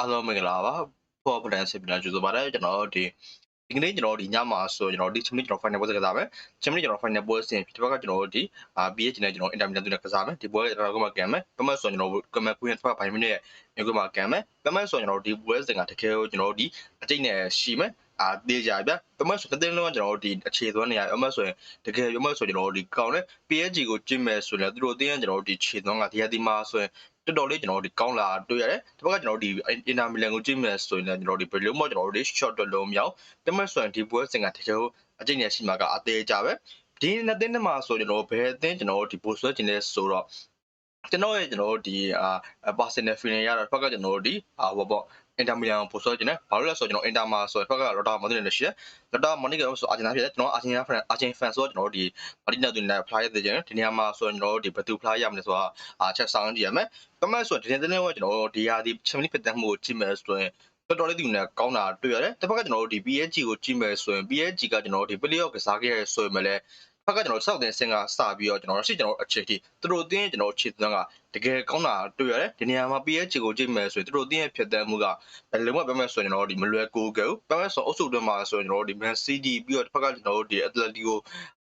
အားလုံးမင်္ဂလာပါဖော်ပလန်စစ်ပြန်ကြိုဆိုပါရစေကျွန်တော်ဒီဒီကနေ့ကျွန်တော်ဒီညမှာဆိုကျွန်တော်ဒီချင်းကျွန်တော် final ပွဲစကစားမယ်ချင်းကျွန်တော် final ပွဲစင်ဒီဘက်ကကျွန်တော်ဒီအာ BH နဲ့ကျွန်တော် intermittent နဲ့ကစားမယ်ဒီပွဲကျွန်တော်ကမှကံမယ်ပမတ်ဆိုကျွန်တော်ကမကွင်းထွက်5မိနစ်ရဲ့ကမှကံမယ်ပမတ်ဆိုကျွန်တော်ဒီပွဲစင်ကတကယ်ကိုကျွန်တော်ဒီအတိတ်နဲ့ရှိမယ်အာတေးကြဗျပမတ်ဆိုတဲ့တင်းလုံးကကျွန်တော်ဒီအခြေသွန်းနေရပမတ်ဆိုရင်တကယ်ပမတ်ဆိုကျွန်တော်ဒီကောင်းတဲ့ PSG ကိုကျင့်မဲ့ဆိုရင်သူတို့တင်းကျွန်တော်ဒီခြေသွန်းကဒီရဒီမှာဆိုရင် တော်တော်လေးကျွန်တော်ဒီကောင်းလာတွေ့ရတယ်ဒီဘက်ကကျွန်တော်ဒီအင်တာမီလန်ကိုကြည့်မယ်ဆိုရင်လည်းကျွန်တော်ဒီဘယ်လိုမှကျွန်တော်တို့ short တော်လုံးမြောက်တမတ်ဆိုရင်ဒီပွဲစင်ကတကယ်အကျင့်နဲ့ရှိမှာကအသေးကြပဲဒီနှစ်သိန်းတမှာဆိုကျွန်တော်ဘယ်အသင်းကျွန်တော်ဒီပို့ဆွဲခြင်းလဲဆိုတော့ကျွန်တော်ရဲ့ကျွန်တော်ဒီအာ personal feeling ရတော့ဘက်ကကျွန်တော်ဒီအာဟောပေါ့ အင်တာမီလန်ပို့ဆွဲခြင်းနဲ့ဘာလို့လဲဆိုတော့ကျွန်တော်အင်တာမာဆိုဘက်ကရော်တာမန်ဒရီနဲ့ရှိတယ်ရော်တာမန်ဒရီကဆိုအာဂျင်နာဖြစ်တယ်ကျွန်တော်အာဂျင်နာဖန်အာဂျင်ဖန်ဆိုတော့ကျွန်တော်ဒီမာတီနာတူနဲ့ fly ရတဲ့ခြင်းဒီနေရာမှာဆိုရင်ကျွန်တော်ဒီဘယ်သူ fly ရမလဲဆိုတာအာချက်ဆောင်ကြည့်ရမယ်ပမတ်ဆိုတဲ့တဲ့နဲ့ကျွန်တော်ဒီဟာဒီချမလီဖက်တမ်းမှုကိုကြည့်မယ်ဆိုရင်တော်တော်လေးဒီနဲ့ကောင်းတာတွေ့ရတယ်တစ်ဖက်ကကျွန်တော်တို့ဒီ PSG ကိုကြည့်မယ်ဆိုရင် PSG ကကျွန်တော်တို့ဒီ play off ကစားခဲ့ရဆိုရင်လည်းဖ က်ကကျွန်တော်စောက်တင်စင်ကစပြီးတော့ကျွန်တော်ရှိကျွန်တော်အခြေထိသူတို့တင်းကျွန်တော်ခြေသွန်းကတကယ်ကောင်းတာတွေ့ရတယ်ဒီနေရာမှာ PSG ကိုကြည့်မယ်ဆိုရင်သူတို့တင်းရဲ့ဖြစ်တဲ့မှုကဘယ်လိုမှပြောမယ်ဆိုရင်ကျွန်တော်တို့ဒီမလွယ်ကူကူပြောမယ်ဆိုအုပ်စုတွင်းမှာဆိုရင်ကျွန်တော်တို့ဒီ Man City ပြီးတော့တစ်ဖက်ကကျွန်တော်တို့ဒီ Atletico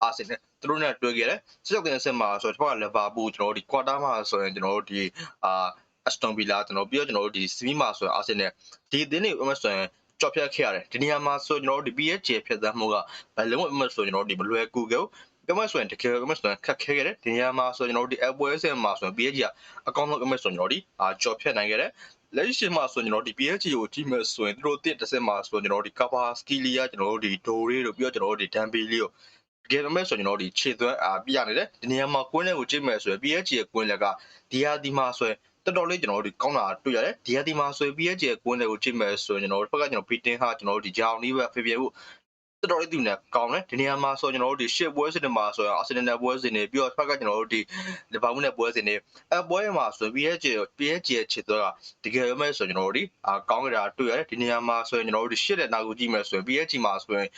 Arsenal သူတို့နဲ့တွေ့ခဲ့တယ်စောက်တင်စင်မှာဆိုတော့တစ်ဖက်က Liverpool ကျွန်တော်တို့ဒီ quarter မှာဆိုရင်ကျွန်တော်တို့ဒီအာအစတွန်ဗီလာကျွန်တော်ပြီးတော့ကျွန်တော်တို့ဒီစီမီမာဆိုရင်အာဆင်နယ်ဒီအသင်းတွေအမှဆိုရင်ကြော်ဖြတ်ခဲ့ရတယ်ဒီနေရာမှာဆိုကျွန်တော်တို့ဒီ PSG ဖြတ်သန်းမှုကဘယ်လုံးအမှဆိုကျွန်တော်တို့ဒီမလွယ်ကူကူ ကမဆိုရင်တကယ်ကမဆိုရင်ခက်ခဲခဲ့တယ်ဒီနေရာမှာဆိုကျွန်တော်တို့ဒီအပွဲစင်မှာဆိုရင် PSG ကအကောင်းဆုံးကမဆိုကျွန်တော်ဒီအာကြော်ဖြတ်နိုင်ခဲ့တယ်လက်ရှိမှာဆိုကျွန်တော်ဒီ PSG ကိုကြည့်မယ်ဆိုရင်တို့တစ်တစ်စက်မှာဆိုကျွန်တော်ဒီ Kapa Skilia ကျွန်တော်တို့ဒီ Dore တို့ပြီးတော့ကျွန်တော်တို့ဒီ Dembele တို့တကယ်မဲ့ဆိုကျွန်တော်ဒီခြေသွမ်းအားပြရနေတယ်ဒီနေရာမှာကွင်းလေးကိုကြည့်မယ်ဆိုရင် PSG ရဲ့ကွင်းလက်ကဒီဟာဒီမှာဆိုရင်တော်တော်လေးကျွန်တော်တို့ဒီကောင်းတာတွေ့ရတယ်ဒီဟာဒီမှာဆိုရင် PSG ရဲ့ကွင်းလေးကိုကြည့်မယ်ဆိုရင်ကျွန်တော်တို့ဘက်ကကျွန်တော် beating ဟာကျွန်တော်တို့ဒီဂျာအောင်နီးပဲဖေဖေဖို့ တော်တော်လေးဒီနဲ့ကောင်းတယ်ဒီနေရာမှာဆိုကျွန်တော်တို့ဒီရှစ်ပွဲစဉ်တွေမှာဆိုရင်အာဆင်နယ်ပွဲစဉ်တွေပြီးတော့ဘက်ကကျွန်တော်တို့ဒီလီဗာပူးနဲ့ပွဲစဉ်တွေအပွဲမှာဆိုရင် PSG PSG ရဲ့ခြေသွမ်းကတကယ်မဲ့ဆိုကျွန်တော်တို့ဒီအာကောင်းကြတာတွေ့ရတယ်ဒီနေရာမှာဆိုရင်ကျွန်တော်တို့ဒီရှစ်တဲ့နောက်ကိုကြည့်မယ်ဆိုရင် PSG မှာဆိုရင်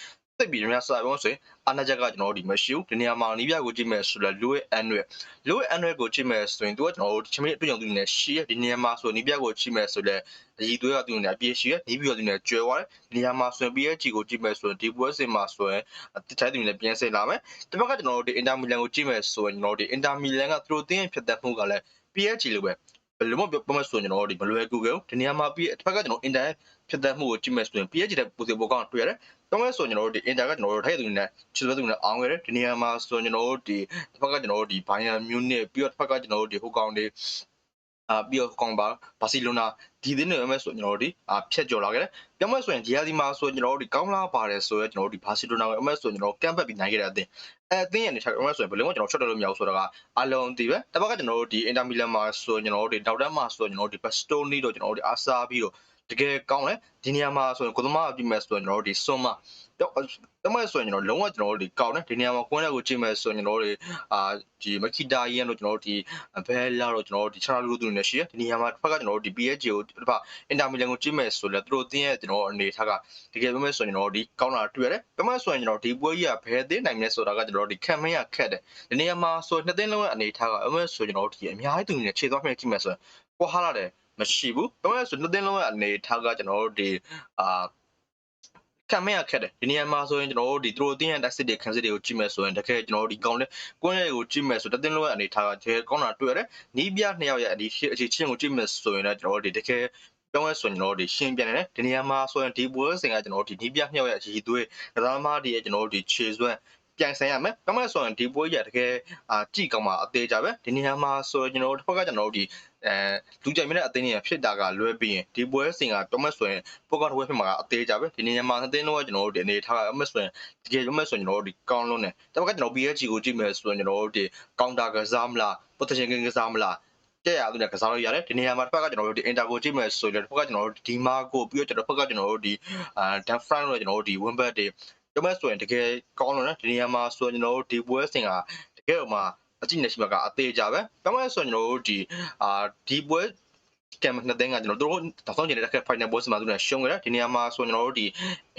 သိပြီးများစာပေါင်းဆိုရင်အာနာချက်ကကျွန်တော်တို့ဒီမရှိဘူးဒီနေရာမှာနီးပြကိုကြည့်မယ်ဆိုတော့ Louis Annuel Louis Annuel ကိုကြည့်မယ်ဆိုရင်သူကကျွန်တော်တို့ချင်းမင်းအတွေ့အကြုံသူနေရှိရဒီနေရာမှာဆိုနီးပြကိုကြည့်မယ်ဆိုလည်းအကြီးသွေးကသူနေအပြည့်ရှိရနီးပြကိုသူနေကျွဲသွားတယ်ဒီနေရာမှာဆိုရင် PSG ကိုကြည့်မယ်ဆိုရင်ဒီပွဲစဉ်မှာဆိုရင်တခြားသူနေပြန်ဆင်လာမယ်တစ်ဖက်ကကျွန်တော်တို့ဒီ Inter Milan ကိုကြည့်မယ်ဆိုရင်ကျွန်တော်တို့ဒီ Inter Milan ကသူတို့တင်းဖြစ်တဲ့မှုကလည်း PSG လိုပဲ ဘယ်လိုမှပြောမဆိုရင်ကျွန်တော်တို့ဒီမလွယ်ကူကူဒီနေရာမှာပြီးတစ်ဖက်ကကျွန်တော် Inter ဖြစ်တဲ့မှုကိုကြည့်မယ်ဆိုရင် PSG တဲ့ပုံစံပေါ်ကောင်းတွေ့ရတယ်တောင်းလဲဆိုကျွန်တော်တို့ဒီ Inter ကကျွန်တော်တို့ထိုက်သူနဲ့ချစ်သွဲသူနဲ့အောင်ခဲ့တယ်ဒီနေရာမှာဆိုကျွန်တော်တို့ဒီတစ်ဖက်ကကျွန်တော်တို့ဒီ Bayern Munich ပြီးတော့တစ်ဖက်ကကျွန်တော်တို့ဒီဟိုကောင်တွေ အာပြီးတော့ကောင်ပါဘာစီလိုနာဒီသင်းတွေမဲ့ဆိုကျွန်တော်တို့ဒီအာဖြတ်ကျော်လာခဲ့တယ်ပြောမဲ့ဆိုရင်ဒီဟာဒီမှာဆိုကျွန်တော်တို့ဒီကောင်းလာပါတယ်ဆိုရကျွန်တော်တို့ဒီဘာစီလိုနာကိုအမဲ့ဆိုကျွန်တော်တို့ကမ်ဘက်ပြီးနိုင်ခဲ့တဲ့အသင်းအဲအသင်းရဲ့နေချက်အမဲ့ဆိုရင်ဘယ်လိုမှကျွန်တော်ချွတ်တယ်လို့မရဘူးဆိုတော့ကအလုံးဒီပဲတစ်ဖက်ကကျွန်တော်တို့ဒီ Inter Milan မှာဆိုကျွန်တော်တို့ဒီဒေါက်တာမှာဆိုကျွန်တော်တို့ဒီ Bastoni တို့ကျွန်တော်တို့ဒီအာဆာပြီးတော့ တကယ်ကောင်းတယ်ဒီနေရာမှာဆိုရင်ကိုသမားအပြည့်မဲ့ဆိုရင်ကျွန်တော်တို့ဒီစွန်မတော့တမန်ဆိုရင်ကျွန်တော်လုံးဝကျွန်တော်တို့ဒီကောင်းတယ်ဒီနေရာမှာကွင်းလက်ကိုကြည့်မဲ့ဆိုရင်ကျွန်တော်တို့ဒီအာဒီမကီတာယန်တို့ကျွန်တော်တို့ဒီဘဲလာတို့ကျွန်တော်တို့ဒီချာလူတို့နေရှိရဒီနေရာမှာတစ်ဖက်ကကျွန်တော်တို့ဒီ PSG ကိုတစ်ဖက်အင်တာမီလန်ကိုကြည့်မဲ့ဆိုလဲသူတို့တင်းရဲ့ကျွန်တော်အနေထားကတကယ်ပြောမဲ့ဆိုရင်ကျွန်တော်တို့ဒီကောင်းတာတွေ့ရတယ်ပြမဆိုရင်ကျွန်တော်ဒီပွဲကြီးကဘယ်သိနိုင်မလဲဆိုတာကကျွန်တော်တို့ဒီခံမင်းရခက်တယ်ဒီနေရာမှာဆိုနှစ်သိန်းလုံးရဲ့အနေထားကအမဲဆိုကျွန်တော်တို့ဒီအများကြီးသူနေခြေသွားမြင်ကြည့်မဲ့ဆိုရင်ကိုဟာလာတယ် မရှိဘူး။ဘာလို့လဲဆိုနှစ်သိန်းလုံးရဲ့အနေထားကကျွန်တော်တို့ဒီအာခံမရခက်တယ်ဒီနေရာမှာဆိုရင်ကျွန်တော်တို့ဒီသူတို့တင်းရတက်စစ်တွေခံစစ်တွေကိုကြည့်မယ်ဆိုရင်တကယ်ကျွန်တော်တို့ဒီကောင်းတဲ့ကွန်းရဲ့ကိုကြည့်မယ်ဆိုတသိန်းလုံးရဲ့အနေထားကတကယ်ကောင်းတာတွေ့ရတယ်။နီးပြနှစ်ယောက်ရဲ့ဒီအခြေချင်းကိုကြည့်မယ်ဆိုရင်လည်းကျွန်တော်တို့ဒီတကယ်ပြောင်းလဲဆိုရင်ကျွန်တော်တို့ဒီရှင်းပြန်တယ်ဒီနေရာမှာဆိုရင်ဒီပွဲစဉ်ကကျွန်တော်တို့ဒီနီးပြနှစ်ယောက်ရဲ့အကြီးသွေးကစားသမားတွေရဲ့ကျွန်တော်တို့ဒီခြေစွမ်း ပြိုင်ဆိုင်ရမယ်။ဘာမှဆိုရင်ဒီပွဲကြီးကတကယ်အာကြည့်ကောင်းမှာအသေးကြပဲ။ဒီနေရာမှာဆိုရင်ကျွန်တော်တို့တစ်ဖက်ကကျွန်တော်တို့ဒီအဲလူကြိုက်မြတဲ့အသင်းတွေဖြစ်တာကလွဲပြီးရင်ဒီပွဲစဉ်ကပြောမဲ့ဆိုရင်ပိုကတ်ဝဲဖြစ်မှာကအသေးကြပဲ။ဒီနေရာမှာအသင်းတော့ကျွန်တော်တို့ဒီအနေထားကပြောမဲ့ဆိုရင်တကယ်ပြောမဲ့ဆိုရင်ကျွန်တော်တို့ဒီကောင်းလုံးနဲ့တစ်ဖက်ကကျွန်တော် PSG ကိုကြည့်မယ်ဆိုရင်ကျွန်တော်တို့ဒီကောင်တာကစားမလား position ကစားမလားကြက်ရသူနဲ့ကစားလို့ရတယ်ဒီနေရာမှာတစ်ဖက်ကကျွန်တော်တို့ဒီ inter ကိုကြည့်မယ်ဆိုရင်တစ်ဖက်ကကျွန်တော်တို့ဒီမာကိုပြီးတော့ကျွန်တော်တစ်ဖက်ကကျွန်တော်တို့ဒီအာ dan front လို့ကျွန်တော်တို့ဒီ win back တွေ ပြောမဲ့ဆိုရင်တကယ်ကောင်းလို့နော်ဒီနေရာမှာဆိုရင်ကျွန်တော်တို့ဒီပွဲစဉ်ကတကယ်ဟိုမှာအကြည့်နေရှိမှာကအသေးကြပဲပြောမဲ့ဆိုရင်ကျွန်တော်တို့ဒီအာဒီပွဲကမ်နှစ်သိန်းကကျွန်တော်တို့တောက်ဆောင်ကျင်တဲ့ final boss မှာသူနဲ့ရှုံးခဲ့တယ်ဒီနေရာမှာဆိုကျွန်တော်တို့ဒီ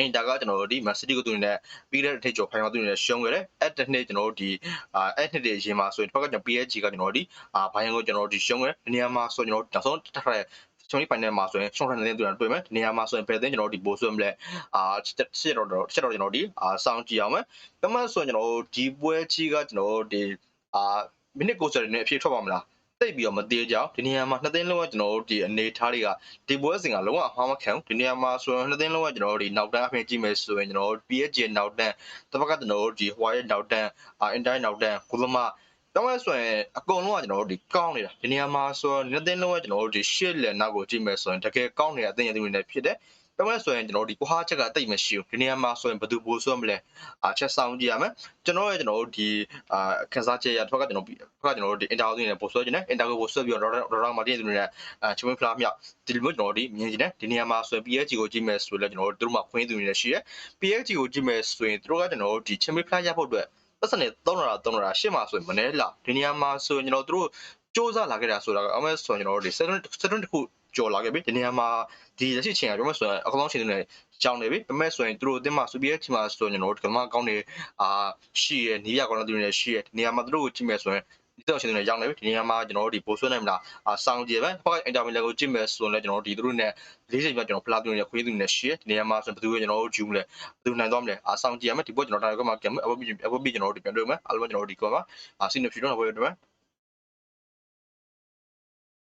Inter ကကျွန်တော်တို့ဒီ Man City ကိုသူနဲ့ပြီးတဲ့အထိပ်ကျော် final သူနဲ့ရှုံးခဲ့တယ်အဲ့တစ်နှစ်ကျွန်တော်တို့ဒီအာအဲ့နှစ်တည်းအရင်မှာဆိုရင်တစ်ဖက်ကကျွန်တော် PSG ကကျွန်တော်တို့ဒီအာ Bayern ကိုကျွန်တော်တို့ဒီရှုံးခဲ့တယ်ဒီနေရာမှာဆိုကျွန်တော်တို့တောက်ဆောင်တက်တဲ့ချုံ ဒီ final မှာဆိုရင်ရှော့ထန်တဲ့သူတွေတွေ့မယ်ဒီနေရာမှာဆိုရင်ဘယ်တဲ့ကျွန်တော်တို့ဒီပို့ဆွဲမလဲအာရှစ်တော့တော့ရှစ်တော့ကျွန်တော်ဒီအာစောင့်ကြည့်အောင်မယ်ဒါမှဆိုရင်ကျွန်တော်တို့ဒီပွဲကြီးကကျွန်တော်တို့ဒီအာမိနစ်90နဲ့အဖြစ်ထွက်ပါမလားတိတ်ပြီးတော့မသေးကြအောင်ဒီနေရာမှာနှစ်သိန်းလုံးကကျွန်တော်တို့ဒီအနေထားတွေကဒီပွဲစဉ်ကလုံးဝအမှားမခံဘူးဒီနေရာမှာဆိုရင်နှစ်သိန်းလုံးကကျွန်တော်တို့ဒီနောက်တန်းအဖြစ်ကြည့်မယ်ဆိုရင်ကျွန်တော်တို့ PSG နောက်တန်းတစ်ဖက်ကကျွန်တော်တို့ဒီ White နောက်တန်းအာ Inter နောက်တန်းကုသမာ တော့လဲဆိုရင်အကုန်လုံးကကျွန်တော်တို့ဒီကောင်းနေတာဒီနေရာမှာဆိုရင်နှစ်သိန်းလုံးကကျွန်တော်တို့ဒီရှစ်လက်နောက်ကိုကြည့်မယ်ဆိုရင်တကယ်ကောင်းနေတဲ့အသင်းရည်တွေနဲ့ဖြစ်တယ်တော့လဲဆိုရင်ကျွန်တော်တို့ဒီကွာချက်ကတိတ်မရှိဘူးဒီနေရာမှာဆိုရင်ဘယ်သူပို့ဆွဲမလဲအာချက်ဆောင်ကြည့်ရမယ်ကျွန်တော်ရဲ့ကျွန်တော်တို့ဒီအာခန်းစားချက်ရတစ်ဖက်ကကျွန်တော်တစ်ဖက်ကကျွန်တော်တို့ဒီ interview နဲ့ပို့ဆွဲခြင်းနဲ့ interview ပို့ဆွဲပြီးတော့တော့တော့မှာတည်သူတွေနဲ့အာချွေးဖလားမြောက်ဒီလိုမျိုးကျွန်တော်တို့ဒီမြင်ကြည့်တယ်ဒီနေရာမှာဆိုရင် PSG ကိုကြည့်မယ်ဆိုရင်လည်းကျွန်တော်တို့တို့မှာခွင့်သူတွေနဲ့ရှိတယ် PSG ကိုကြည့်မယ်ဆိုရင်တို့ကကျွန်တော်တို့ဒီချင်မီဖလားရဖို့အတွက် ပတ်စံနဲ့3လာ3လာရှစ်မှာဆိုရင်မနေလာဒီနေရာမှာဆိုရင်ကျွန်တော်တို့စူးစမ်းလာခဲ့တာဆိုတာကအမေဆိုရင်ကျွန်တော်တို့ဒီ7 7တခုကြော်လာခဲ့ပြီဒီနေရာမှာဒီလက်ရှိချိန်ကပြောမယ်ဆိုရင်အကောင်းချိန်တွေကြောင်းနေပြီဒါပေမဲ့ဆိုရင်တို့အတင်းမှာစူပီယက်ချီမှာဆိုရင်ကျွန်တော်တို့ကမကောင်းနေအာရှိရနီးရကောင်းတဲ့သူတွေရှိရဒီနေရာမှာတို့ကိုကြည့်မယ်ဆိုရင် ဒီတော့ရှင်တွေရောက်နေပြီဒီနေရာမှာကျွန်တော်တို့ဒီပို့ဆွဲနိုင်မလားအာစောင်းကြည့်ပဲဟောအင်တာဗီလက်ကိုကြည့်မယ်ဆိုရင်လည်းကျွန်တော်တို့ဒီသူတို့နဲ့၄ချိန်ပြကျွန်တော်ဖလားသူတွေနဲ့ခွေးသူတွေနဲ့ရှိရဒီနေရာမှာဆိုဘယ်သူကကျွန်တော်တို့ဂျူးမလဲဘယ်သူနိုင်သွားမလဲအာစောင်းကြည့်ရမယ်ဒီပွဲကျွန်တော်တာကမှကံအဘဘအဘဘကျွန်တော်တို့ပြန်တွေ့မယ်အားလုံးကျွန်တော်တို့ဒီကောမှာအာစီနိုဖီတော့ဘယ်တွေ့မယ်